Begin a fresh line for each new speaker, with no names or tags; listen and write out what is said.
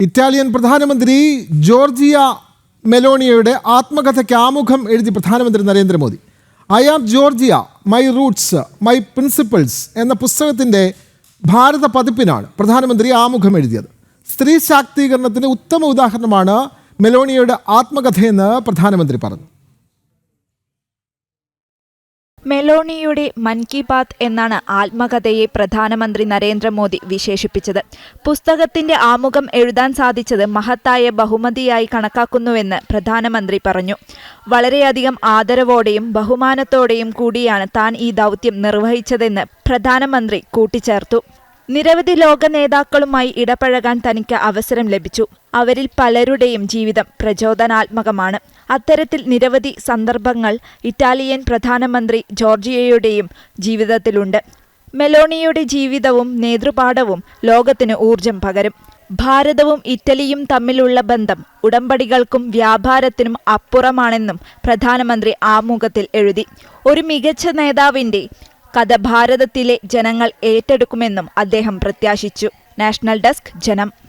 Italian പ്രധാനമന്ത്രി Georgia മെലോണിയയുടെ ആത്മകഥയ്ക്ക് ആമുഖം എഴുതി പ്രധാനമന്ത്രി Narendra Modi. I am Giorgia my roots my principles എന്ന പുസ്തകത്തിന്റെ ഭാരത പതിപ്പിനാണ് പ്രധാനമന്ത്രി ആമുഖം എഴുതിയത്. സ്ത്രീ ശാക്തീകരണത്തിന് ഉത്തമ ഉദാഹരണമാണ് മെലോണിയയുടെ ആത്മകഥയെന്ന് പ്രധാനമന്ത്രി പറഞ്ഞു.
മെലോണിയുടെ മൻ കി ബാത്ത് എന്നാണ് ആത്മകഥയെ പ്രധാനമന്ത്രി നരേന്ദ്രമോദി വിശേഷിപ്പിച്ചത്. പുസ്തകത്തിന്റെ ആമുഖം എഴുതാൻ സാധിച്ചത് മഹത്തായ ബഹുമതിയായി കണക്കാക്കുന്നുവെന്ന് പ്രധാനമന്ത്രി പറഞ്ഞു. വളരെയധികം ആദരവോടെയും ബഹുമാനത്തോടെയും കൂടിയാണ് താൻ ഈ ദൗത്യം നിർവഹിച്ചതെന്ന് പ്രധാനമന്ത്രി കൂട്ടിച്ചേർത്തു. നിരവധി ലോക നേതാക്കളുമായി ഇടപഴകാൻ തനിക്ക് അവസരം ലഭിച്ചു. അവരിൽ പലരുടെയും ജീവിതം പ്രചോദനാത്മകമാണ്. അത്തരത്തിൽ നിരവധി സന്ദർഭങ്ങൾ ഇറ്റാലിയൻ പ്രധാനമന്ത്രി ജോർജിയയുടെയും ജീവിതത്തിലുണ്ട്. മെലോണിയുടെ ജീവിതവും നേതൃപാഠവും ലോകത്തിന് ഊർജം പകരും. ഭാരതവും ഇറ്റലിയും തമ്മിലുള്ള ബന്ധം ഉടമ്പടികൾക്കും വ്യാപാരത്തിനും അപ്പുറമാണെന്നും പ്രധാനമന്ത്രി ആമുഖത്തിൽ എഴുതി. ഒരു മികച്ച നേതാവിന്റെ കഥ ഭാരതത്തിലെ ജനങ്ങൾ ഏറ്റെടുക്കുമെന്നും അദ്ദേഹം പ്രത്യാശിച്ചു. നാഷണൽ ഡെസ്ക് ജനം.